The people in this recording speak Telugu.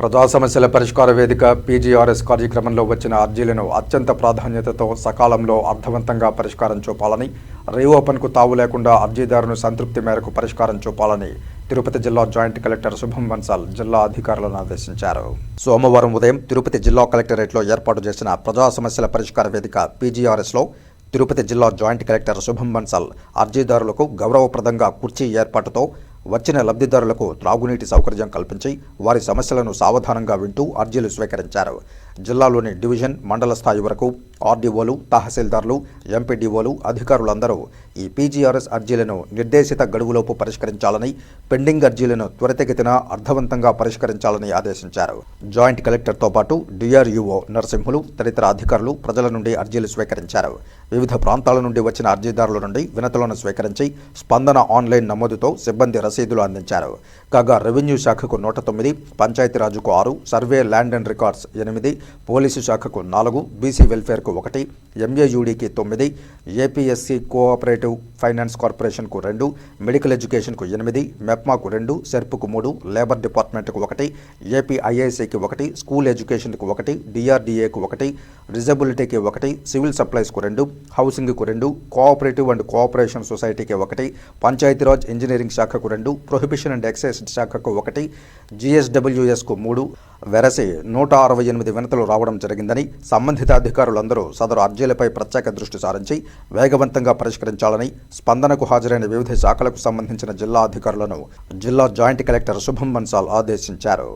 ప్రజా సమస్యల పరిష్కార వేదిక పీజీఆర్ఎస్ కార్యక్రమంలో వచ్చిన అర్జీలను అత్యంత ప్రాధాన్యతతో సకాలంలో అర్థవంతంగా పరిష్కారం చూపాలని రీఓపెన్కు తావు లేకుండా అర్జీదారును సంతృప్తి మేరకు పరిష్కారం చూపాలని తిరుపతి జిల్లా జాయింట్ కలెక్టర్ శుభం బన్సాల్ జిల్లా అధికారులను ఆదేశించారు. సోమవారం ఉదయం తిరుపతి జిల్లా కలెక్టరేట్లో ఏర్పాటు చేసిన ప్రజా సమస్యల పరిష్కార వేదిక పీజీఆర్ఎస్లో తిరుపతి జిల్లా జాయింట్ కలెక్టర్ శుభం బన్సాల్ అర్జీదారులకు గౌరవప్రదంగా కుర్చీ ఏర్పాటుతో వచ్చిన లబ్ధిదారులకు త్రాగునీటి సౌకర్యం కల్పించి వారి సమస్యలను సావధానంగా వింటూ అర్జీలు స్వీకరించారు. జిల్లాలోని డివిజన్ మండల స్థాయి వరకు ఆర్డీఓలు తహసీల్దార్లు ఎంపీడీఓలు అధికారులందరూ ఈ పీజీఆర్ఎస్ అర్జీలను నిర్దేశిత గడువులోపు పరిష్కరించాలని పెండింగ్ అర్జీలను త్వరితగతిన అర్థవంతంగా పరిష్కరించాలని ఆదేశించారు. జాయింట్ కలెక్టర్తో పాటు డిఆర్యుఓ నరసింహులు తదితర అధికారులు ప్రజల నుండి అర్జీలు స్వీకరించారు. వివిధ ప్రాంతాల నుండి వచ్చిన అర్జీదారుల నుండి వినతులను స్వీకరించి స్పందన ఆన్లైన్ నమోదుతో సిబ్బంది రసీదులు అందించారు. కాగా రెవెన్యూ శాఖకు నూట తొమ్మిది పంచాయతీరాజుకు ఆరు సర్వే ల్యాండ్ అండ్ రికార్డ్స్ ఎనిమిది పోలీసు శాఖకు నాలుగు బీసీ వెల్ఫేర్కు ఒకటి ఎంఏయూడికి తొమ్మిది ఏపీఎస్సి కోఆపరేటివ్ ఫైనాన్స్ కార్పొరేషన్కు రెండు మెడికల్ ఎడ్యుకేషన్కు ఎనిమిది మెప్మాకు రెండు సెర్పుకు మూడు లేబర్ డిపార్ట్మెంట్కు ఒకటి ఏపీఐఐసికి ఒకటి స్కూల్ ఎడ్యుకేషన్కు ఒకటి డిఆర్డీఏకు ఒకటి రిజబిలిటీకి ఒకటి సివిల్ సప్లైస్కు రెండు హౌసింగ్కు రెండు కోఆపరేటివ్ అండ్ కోఆపరేషన్ సొసైటీకి ఒకటి పంచాయతీరాజ్ ఇంజనీరింగ్ శాఖకు రెండు ప్రొహిబిషన్ అండ్ ఎక్సైజ్ శాఖకు ఒకటి జిఎస్డబ్ల్యూఎస్కు మూడు వెరసి నూట అరవై ఎనిమిది వినతులు రావడం జరిగిందని సంబంధిత అధికారులందరూ సదరు అర్జీలపై ప్రత్యేక దృష్టి సారించి వేగవంతంగా పరిష్కరించాలని స్పందనకు హాజరైన వివిధ శాఖలకు సంబంధించిన జిల్లా అధికారులను జిల్లా జాయింట్ కలెక్టర్ శుభం బన్సాల్ ఆదేశించారు.